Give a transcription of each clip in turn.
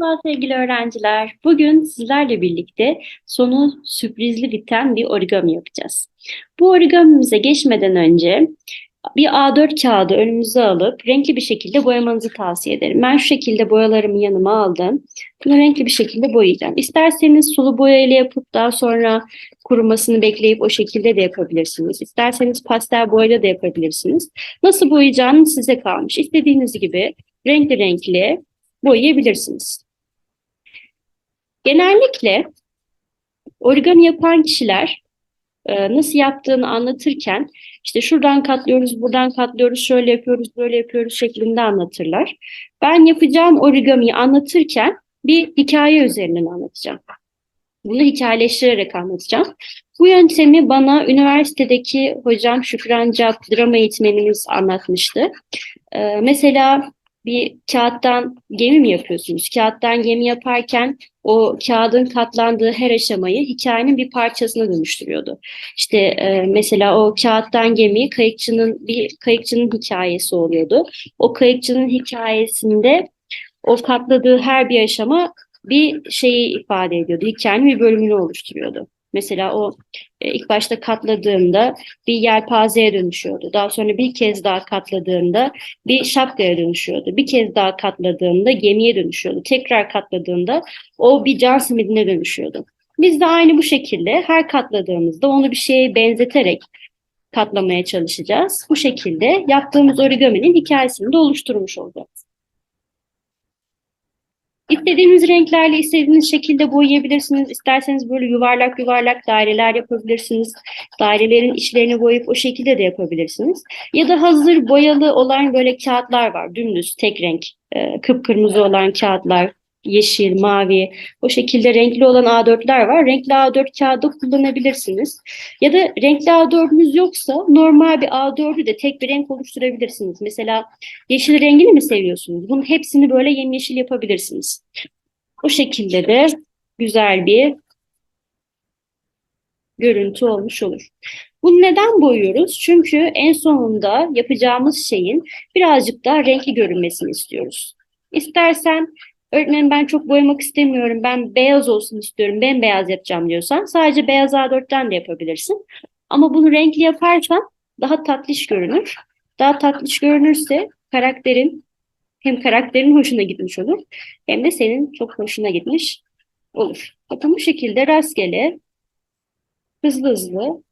Merhaba sevgili öğrenciler. Bugün sizlerle birlikte sonu sürprizli biten bir origami yapacağız. Bu origamimize geçmeden önce bir A4 kağıdı önümüze alıp renkli bir şekilde boyamanızı tavsiye ederim. Ben şu şekilde boyalarımı yanıma aldım. Bunu renkli bir şekilde boyayacağım. İsterseniz sulu boya ile yapıp daha sonra kurumasını bekleyip o şekilde de yapabilirsiniz. İsterseniz pastel boyayla da yapabilirsiniz. Nasıl boyayacağınız size kalmış. İstediğiniz gibi renkli renkli boyayabilirsiniz. Genellikle origami yapan kişiler e, nasıl yaptığını anlatırken işte şuradan katlıyoruz, buradan katlıyoruz, şöyle yapıyoruz, böyle yapıyoruz şeklinde anlatırlar. Ben yapacağım origamiyi anlatırken bir hikaye üzerinden anlatacağım. Bunu hikayeleştirerek anlatacağım. Bu yöntemi bana üniversitedeki hocam Şükran Cap drama eğitmenimiz anlatmıştı. Ee, mesela bir kağıttan gemi mi yapıyorsunuz? Kağıttan gemi yaparken o kağıdın katlandığı her aşamayı hikayenin bir parçasına dönüştürüyordu. İşte e, mesela o kağıttan gemi kayıkçının bir kayıkçının hikayesi oluyordu. O kayıkçının hikayesinde o katladığı her bir aşama bir şeyi ifade ediyordu. Hikayenin bir bölümünü oluşturuyordu. Mesela o e, ilk başta katladığında bir yelpazeye dönüşüyordu. Daha sonra bir kez daha katladığında bir şapkaya dönüşüyordu. Bir kez daha katladığında gemiye dönüşüyordu. Tekrar katladığında o bir can simidine dönüşüyordu. Biz de aynı bu şekilde her katladığımızda onu bir şeye benzeterek katlamaya çalışacağız. Bu şekilde yaptığımız origaminin hikayesini de oluşturmuş olacağız. İstediğiniz renklerle istediğiniz şekilde boyayabilirsiniz. İsterseniz böyle yuvarlak yuvarlak daireler yapabilirsiniz. Dairelerin içlerini boyayıp o şekilde de yapabilirsiniz. Ya da hazır boyalı olan böyle kağıtlar var. Dümdüz tek renk e, kıpkırmızı olan kağıtlar yeşil, mavi, o şekilde renkli olan A4'ler var. Renkli A4 kağıdı kullanabilirsiniz. Ya da renkli A4'ünüz yoksa normal bir A4'ü de tek bir renk oluşturabilirsiniz. Mesela yeşil rengini mi seviyorsunuz? Bunun hepsini böyle yemyeşil yapabilirsiniz. O şekilde de güzel bir görüntü olmuş olur. Bunu neden boyuyoruz? Çünkü en sonunda yapacağımız şeyin birazcık daha renkli görünmesini istiyoruz. İstersen Öğretmenim ben çok boyamak istemiyorum. Ben beyaz olsun istiyorum. Ben beyaz yapacağım diyorsan sadece beyaz A4'ten de yapabilirsin. Ama bunu renkli yaparsan daha tatlış görünür. Daha tatlış görünürse karakterin hem karakterin hoşuna gitmiş olur hem de senin çok hoşuna gitmiş olur. Bakın bu şekilde rastgele hızlı hızlı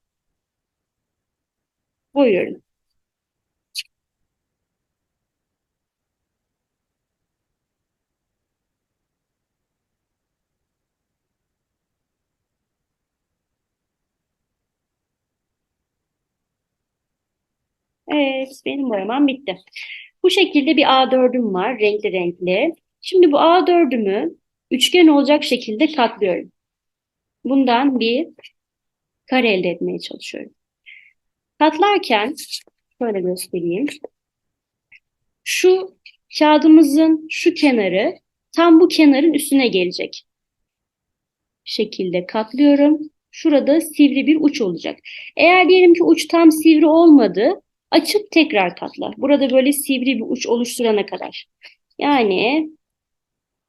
boyuyorum. Evet, benim boyamam bitti. Bu şekilde bir A4'üm var, renkli renkli. Şimdi bu A4'ümü üçgen olacak şekilde katlıyorum. Bundan bir kare elde etmeye çalışıyorum. Katlarken, şöyle göstereyim. Şu kağıdımızın şu kenarı tam bu kenarın üstüne gelecek. Şekilde katlıyorum. Şurada sivri bir uç olacak. Eğer diyelim ki uç tam sivri olmadı, Açıp tekrar katla. Burada böyle sivri bir uç oluşturana kadar. Yani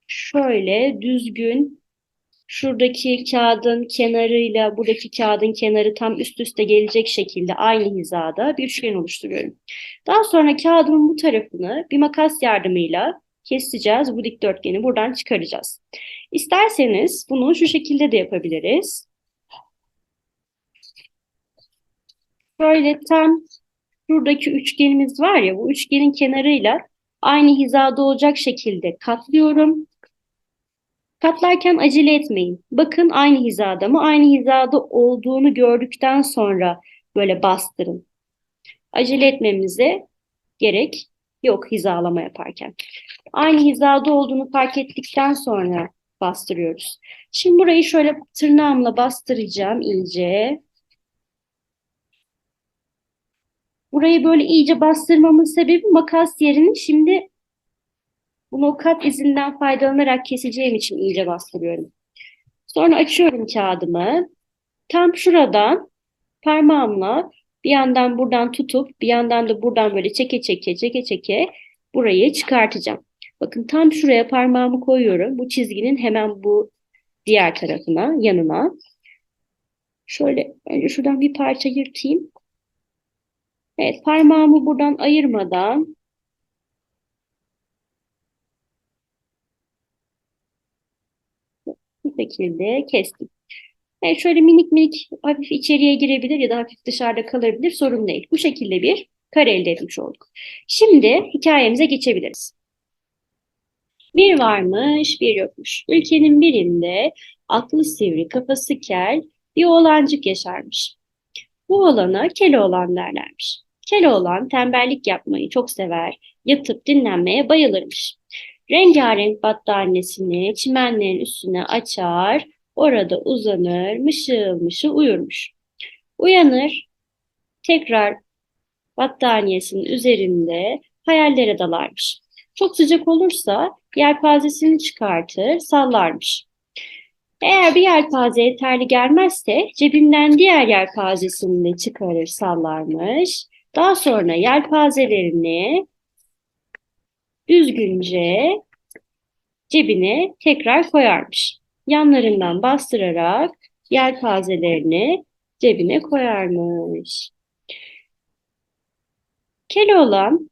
şöyle düzgün şuradaki kağıdın kenarıyla buradaki kağıdın kenarı tam üst üste gelecek şekilde aynı hizada bir üçgen oluşturuyorum. Daha sonra kağıdımın bu tarafını bir makas yardımıyla keseceğiz. Bu dikdörtgeni buradan çıkaracağız. İsterseniz bunu şu şekilde de yapabiliriz. Böyle tam şuradaki üçgenimiz var ya bu üçgenin kenarıyla aynı hizada olacak şekilde katlıyorum. Katlarken acele etmeyin. Bakın aynı hizada mı? Aynı hizada olduğunu gördükten sonra böyle bastırın. Acele etmemize gerek yok hizalama yaparken. Aynı hizada olduğunu fark ettikten sonra bastırıyoruz. Şimdi burayı şöyle tırnağımla bastıracağım iyice. Burayı böyle iyice bastırmamın sebebi makas yerini şimdi bunu kat izinden faydalanarak keseceğim için iyice bastırıyorum. Sonra açıyorum kağıdımı. Tam şuradan parmağımla bir yandan buradan tutup bir yandan da buradan böyle çeke çeke çeke çeke burayı çıkartacağım. Bakın tam şuraya parmağımı koyuyorum. Bu çizginin hemen bu diğer tarafına, yanına. Şöyle önce şuradan bir parça yırtayım. Evet, parmağımı buradan ayırmadan bu şekilde kestim. Evet, şöyle minik minik hafif içeriye girebilir ya da hafif dışarıda kalabilir sorun değil. Bu şekilde bir kare elde etmiş olduk. Şimdi hikayemize geçebiliriz. Bir varmış, bir yokmuş. Ülkenin birinde aklı sivri, kafası kel bir oğlancık yaşarmış. Bu oğlana Keloğlan derlermiş. Keloğlan tembellik yapmayı çok sever, yatıp dinlenmeye bayılırmış. Rengarenk battaniyesini çimenlerin üstüne açar, orada uzanır, mışıl mışıl uyurmuş. Uyanır, tekrar battaniyesinin üzerinde hayallere dalarmış. Çok sıcak olursa yelpazesini çıkartır, sallarmış. Eğer bir yelpaze yeterli gelmezse cebinden diğer yelpazesini de çıkarır, sallarmış. Daha sonra yelpazelerini düzgünce cebine tekrar koyarmış. Yanlarından bastırarak yelpazelerini cebine koyarmış. Keloğlan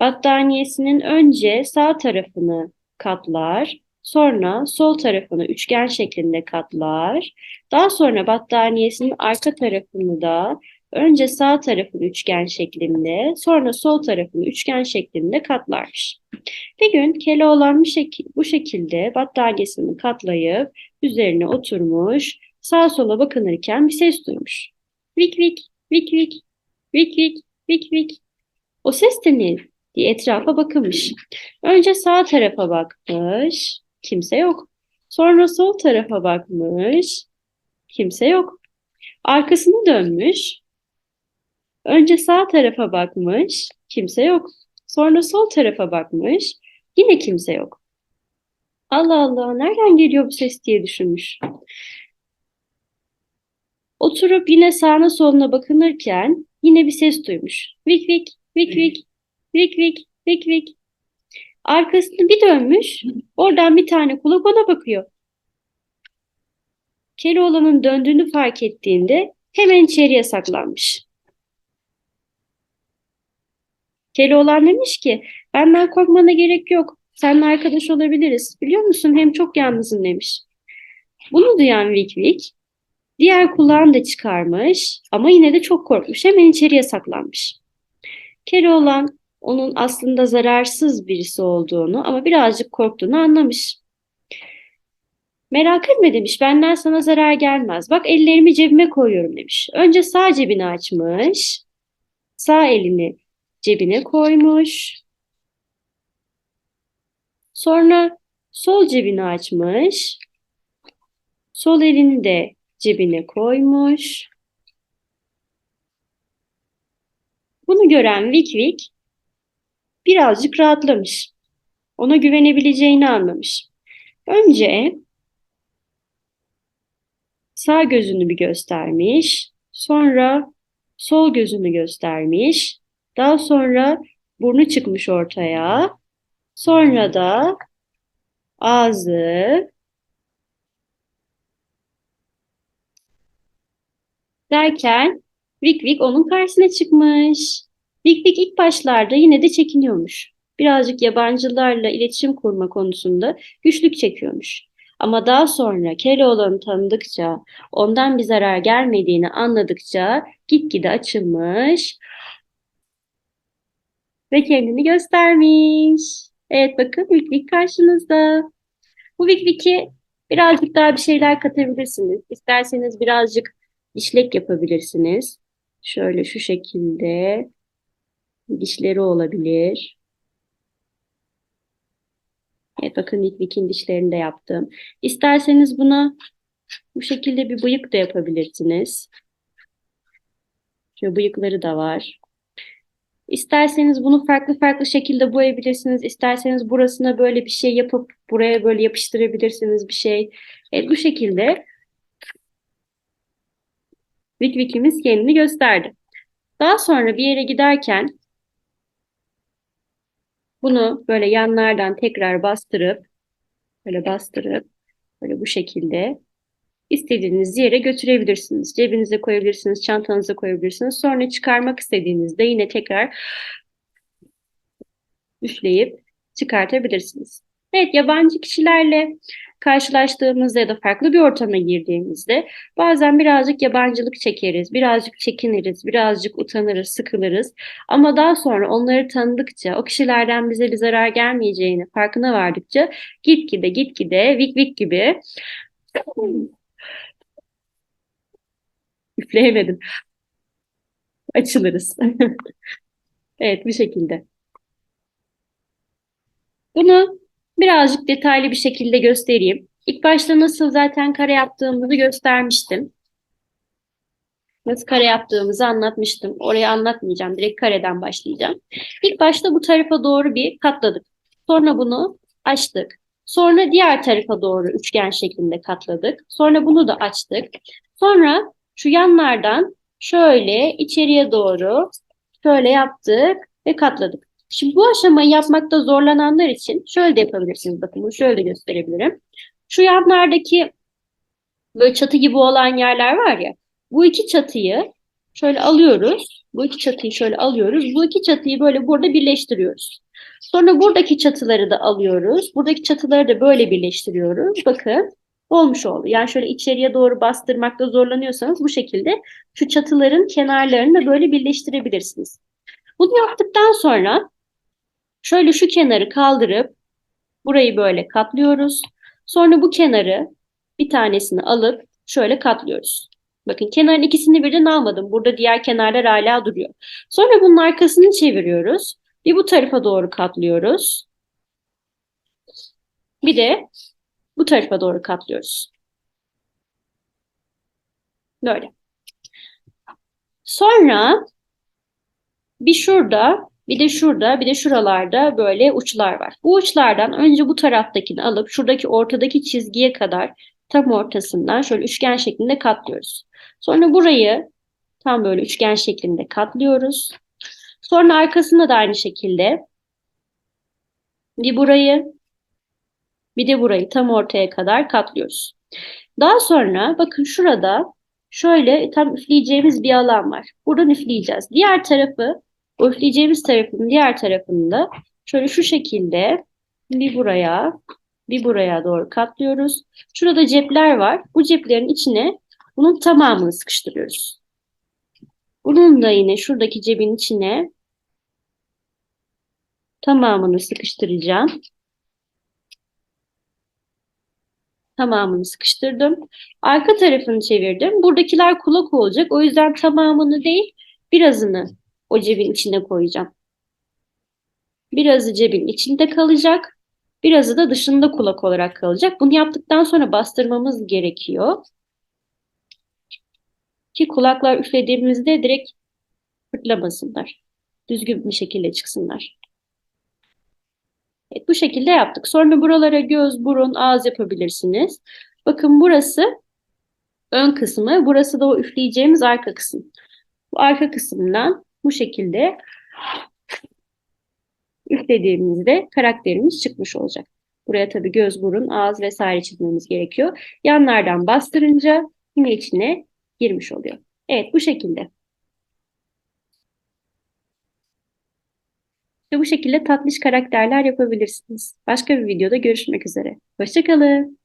battaniyesinin önce sağ tarafını katlar, sonra sol tarafını üçgen şeklinde katlar. Daha sonra battaniyesinin arka tarafını da önce sağ tarafını üçgen şeklinde, sonra sol tarafını üçgen şeklinde katlarmış. Bir gün Keloğlan bu, şek bu şekilde battaniyesini katlayıp üzerine oturmuş, sağa sola bakınırken bir ses duymuş. Vik vik, vik vik, vik vik, vik vik. O ses de ne diye etrafa bakılmış. Önce sağ tarafa bakmış, kimse yok. Sonra sol tarafa bakmış, kimse yok. Arkasını dönmüş. Önce sağ tarafa bakmış, kimse yok. Sonra sol tarafa bakmış, yine kimse yok. Allah Allah, nereden geliyor bu ses diye düşünmüş. Oturup yine sağına soluna bakınırken yine bir ses duymuş. Vik vik, vik vik, vik vik, vik vik. Arkasını bir dönmüş, oradan bir tane kulak ona bakıyor. Keloğlan'ın döndüğünü fark ettiğinde hemen içeriye saklanmış. Keloğlan demiş ki, benden korkmana gerek yok. Seninle arkadaş olabiliriz. Biliyor musun hem çok yalnızım demiş. Bunu duyan Vik Vik, diğer kulağını da çıkarmış ama yine de çok korkmuş. Hemen içeriye saklanmış. Keloğlan onun aslında zararsız birisi olduğunu ama birazcık korktuğunu anlamış. Merak etme demiş, benden sana zarar gelmez. Bak ellerimi cebime koyuyorum demiş. Önce sağ cebini açmış, sağ elini cebine koymuş. Sonra sol cebini açmış, sol elini de cebine koymuş. Bunu gören Vik birazcık rahatlamış. Ona güvenebileceğini anlamış. Önce sağ gözünü bir göstermiş. Sonra sol gözünü göstermiş. Daha sonra burnu çıkmış ortaya. Sonra da ağzı derken Vik Vik onun karşısına çıkmış. Vik Vik ilk başlarda yine de çekiniyormuş. Birazcık yabancılarla iletişim kurma konusunda güçlük çekiyormuş. Ama daha sonra Keloğlan'ı tanıdıkça, ondan bir zarar gelmediğini anladıkça gitgide açılmış ve kendini göstermiş. Evet bakın Vik Vik karşınızda. Bu Vik Vik'i birazcık daha bir şeyler katabilirsiniz. İsterseniz birazcık işlek yapabilirsiniz. Şöyle şu şekilde dişleri olabilir. Evet bakın Vik Vik'in dişlerini de yaptım. İsterseniz buna bu şekilde bir bıyık da yapabilirsiniz. Şöyle bıyıkları da var. İsterseniz bunu farklı farklı şekilde boyayabilirsiniz. İsterseniz burasına böyle bir şey yapıp buraya böyle yapıştırabilirsiniz bir şey. Evet bu şekilde Vik Vik'imiz kendini gösterdi. Daha sonra bir yere giderken Bunu böyle yanlardan tekrar bastırıp böyle bastırıp böyle bu şekilde istediğiniz yere götürebilirsiniz. Cebinize koyabilirsiniz, çantanıza koyabilirsiniz. Sonra çıkarmak istediğinizde yine tekrar üfleyip çıkartabilirsiniz. Evet, yabancı kişilerle karşılaştığımızda ya da farklı bir ortama girdiğimizde bazen birazcık yabancılık çekeriz, birazcık çekiniriz, birazcık utanırız, sıkılırız. Ama daha sonra onları tanıdıkça, o kişilerden bize bir zarar gelmeyeceğini farkına vardıkça gitgide gitgide vik vik gibi üfleyemedim. Açılırız. Evet, bu şekilde. Bunu birazcık detaylı bir şekilde göstereyim. İlk başta nasıl zaten kare yaptığımızı göstermiştim. Nasıl kare yaptığımızı anlatmıştım. Orayı anlatmayacağım. Direkt kareden başlayacağım. İlk başta bu tarafa doğru bir katladık. Sonra bunu açtık. Sonra diğer tarafa doğru üçgen şeklinde katladık. Sonra bunu da açtık. Sonra şu yanlardan şöyle içeriye doğru şöyle yaptık ve katladık. Şimdi bu aşamayı yapmakta zorlananlar için şöyle de yapabilirsiniz. Bakın bunu şöyle de gösterebilirim. Şu yanlardaki böyle çatı gibi olan yerler var ya. Bu iki çatıyı şöyle alıyoruz. Bu iki çatıyı şöyle alıyoruz. Bu iki çatıyı böyle burada birleştiriyoruz. Sonra buradaki çatıları da alıyoruz. Buradaki çatıları da böyle birleştiriyoruz. Bakın olmuş oldu. Yani şöyle içeriye doğru bastırmakta zorlanıyorsanız bu şekilde şu çatıların kenarlarını da böyle birleştirebilirsiniz. Bunu yaptıktan sonra şöyle şu kenarı kaldırıp burayı böyle katlıyoruz. Sonra bu kenarı bir tanesini alıp şöyle katlıyoruz. Bakın kenarın ikisini birden almadım. Burada diğer kenarlar hala duruyor. Sonra bunun arkasını çeviriyoruz. Bir bu tarafa doğru katlıyoruz. Bir de bu tarafa doğru katlıyoruz. Böyle. Sonra bir şurada, bir de şurada, bir de şuralarda böyle uçlar var. Bu uçlardan önce bu taraftakini alıp şuradaki ortadaki çizgiye kadar tam ortasından şöyle üçgen şeklinde katlıyoruz. Sonra burayı tam böyle üçgen şeklinde katlıyoruz. Sonra arkasında da aynı şekilde bir burayı bir de burayı tam ortaya kadar katlıyoruz. Daha sonra bakın şurada şöyle tam üfleyeceğimiz bir alan var. Buradan üfleyeceğiz. Diğer tarafı, o üfleyeceğimiz tarafın diğer tarafında şöyle şu şekilde bir buraya, bir buraya doğru katlıyoruz. Şurada cepler var. Bu ceplerin içine bunun tamamını sıkıştırıyoruz. Bunun da yine şuradaki cebin içine tamamını sıkıştıracağım. Tamamını sıkıştırdım. Arka tarafını çevirdim. Buradakiler kulak olacak. O yüzden tamamını değil, birazını o cebin içine koyacağım. Birazı cebin içinde kalacak. Birazı da dışında kulak olarak kalacak. Bunu yaptıktan sonra bastırmamız gerekiyor. Ki kulaklar üflediğimizde direkt fırtlamasınlar. Düzgün bir şekilde çıksınlar. Evet, bu şekilde yaptık. Sonra buralara göz, burun, ağız yapabilirsiniz. Bakın burası ön kısmı, burası da o üfleyeceğimiz arka kısım. Bu arka kısımdan bu şekilde üflediğimizde karakterimiz çıkmış olacak. Buraya tabii göz, burun, ağız vesaire çizmemiz gerekiyor. Yanlardan bastırınca yine içine girmiş oluyor. Evet bu şekilde. İşte bu şekilde tatlış karakterler yapabilirsiniz. Başka bir videoda görüşmek üzere. Hoşçakalın.